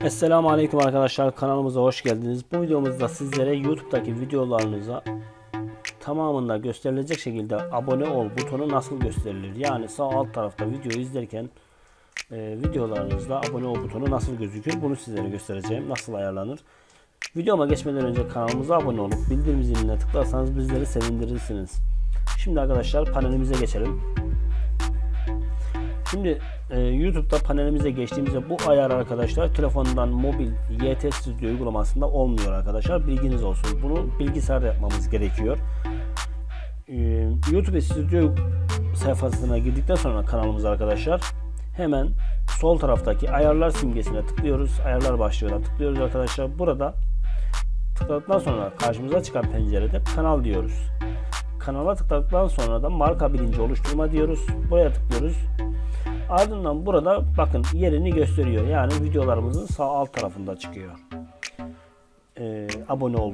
Esselamu Aleyküm arkadaşlar kanalımıza hoş geldiniz. Bu videomuzda sizlere YouTube'daki videolarınıza tamamında gösterilecek şekilde abone ol butonu nasıl gösterilir? Yani sağ alt tarafta videoyu izlerken e, videolarınızda abone ol butonu nasıl gözükür? Bunu sizlere göstereceğim. Nasıl ayarlanır? Videoma geçmeden önce kanalımıza abone olup bildirim ziline tıklarsanız bizleri sevindirirsiniz. Şimdi arkadaşlar panelimize geçelim. Şimdi e, YouTube'da panelimize geçtiğimizde bu ayar arkadaşlar telefondan mobil YT Studio uygulamasında olmuyor arkadaşlar. Bilginiz olsun. Bunu bilgisayarda yapmamız gerekiyor. E, YouTube Studio sayfasına girdikten sonra kanalımız arkadaşlar hemen sol taraftaki ayarlar simgesine tıklıyoruz. Ayarlar başlığına tıklıyoruz arkadaşlar. Burada tıkladıktan sonra karşımıza çıkan pencerede kanal diyoruz. Kanala tıkladıktan sonra da marka bilinci oluşturma diyoruz. Buraya tıklıyoruz. Ardından burada bakın yerini gösteriyor. Yani videolarımızın sağ alt tarafında çıkıyor. Ee, abone ol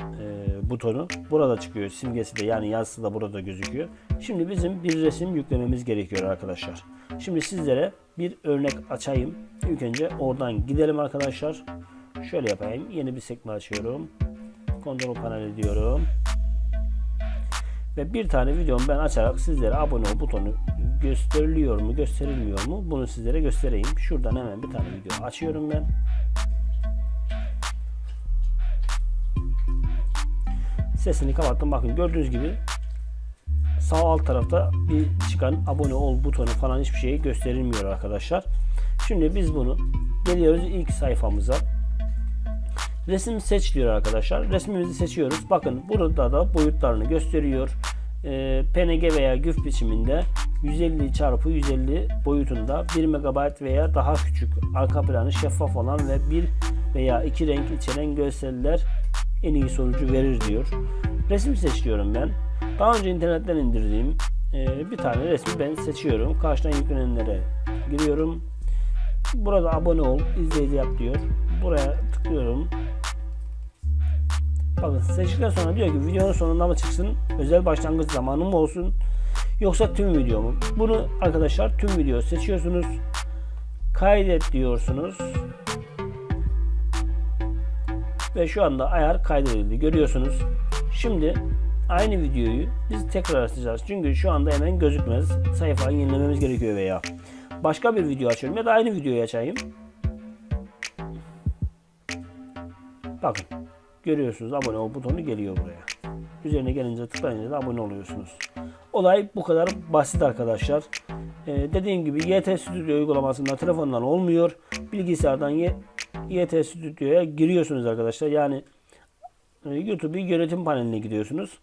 e, butonu burada çıkıyor. Simgesi de yani yazısı da burada gözüküyor. Şimdi bizim bir resim yüklememiz gerekiyor arkadaşlar. Şimdi sizlere bir örnek açayım. İlk önce oradan gidelim arkadaşlar. Şöyle yapayım. Yeni bir sekme açıyorum. Kontrol paneli diyorum. Ve bir tane videomu ben açarak sizlere abone ol butonu gösteriliyor mu gösterilmiyor mu bunu sizlere göstereyim. Şuradan hemen bir tane video açıyorum ben. Sesini kapattım. Bakın gördüğünüz gibi sağ alt tarafta bir çıkan abone ol butonu falan hiçbir şey gösterilmiyor arkadaşlar. Şimdi biz bunu geliyoruz ilk sayfamıza. Resim seç diyor arkadaşlar. Resmimizi seçiyoruz. Bakın burada da boyutlarını gösteriyor. Ee, PNG veya GIF biçiminde 150 çarpı 150 boyutunda 1 MB veya daha küçük arka planı şeffaf olan ve 1 veya 2 renk içeren görseller en iyi sonucu verir diyor. Resim seçiyorum ben. Daha önce internetten indirdiğim e, bir tane resmi ben seçiyorum. Karşıdan yüklenenlere giriyorum. Burada abone ol, izleyici yap diyor. Buraya tıklıyorum. Bakın seçtikten sonra diyor ki videonun sonunda mı çıksın? Özel başlangıç zamanı mı olsun? Yoksa tüm video mu? Bunu arkadaşlar tüm video seçiyorsunuz. Kaydet diyorsunuz. Ve şu anda ayar kaydedildi. Görüyorsunuz. Şimdi aynı videoyu biz tekrar açacağız. Çünkü şu anda hemen gözükmez. Sayfayı yenilememiz gerekiyor veya. Başka bir video açıyorum ya da aynı videoyu açayım. Bakın. Görüyorsunuz abone ol butonu geliyor buraya. Üzerine gelince tıklayınca da abone oluyorsunuz. Olay bu kadar basit arkadaşlar. Ee, dediğim gibi YT Studio uygulamasında telefondan olmuyor. Bilgisayardan YT Studio'ya giriyorsunuz arkadaşlar. Yani e, YouTube yönetim paneline gidiyorsunuz.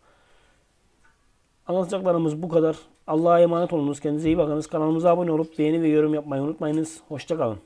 Anlatacaklarımız bu kadar. Allah'a emanet olunuz. Kendinize iyi bakınız. Kanalımıza abone olup beğeni ve yorum yapmayı unutmayınız. Hoşçakalın.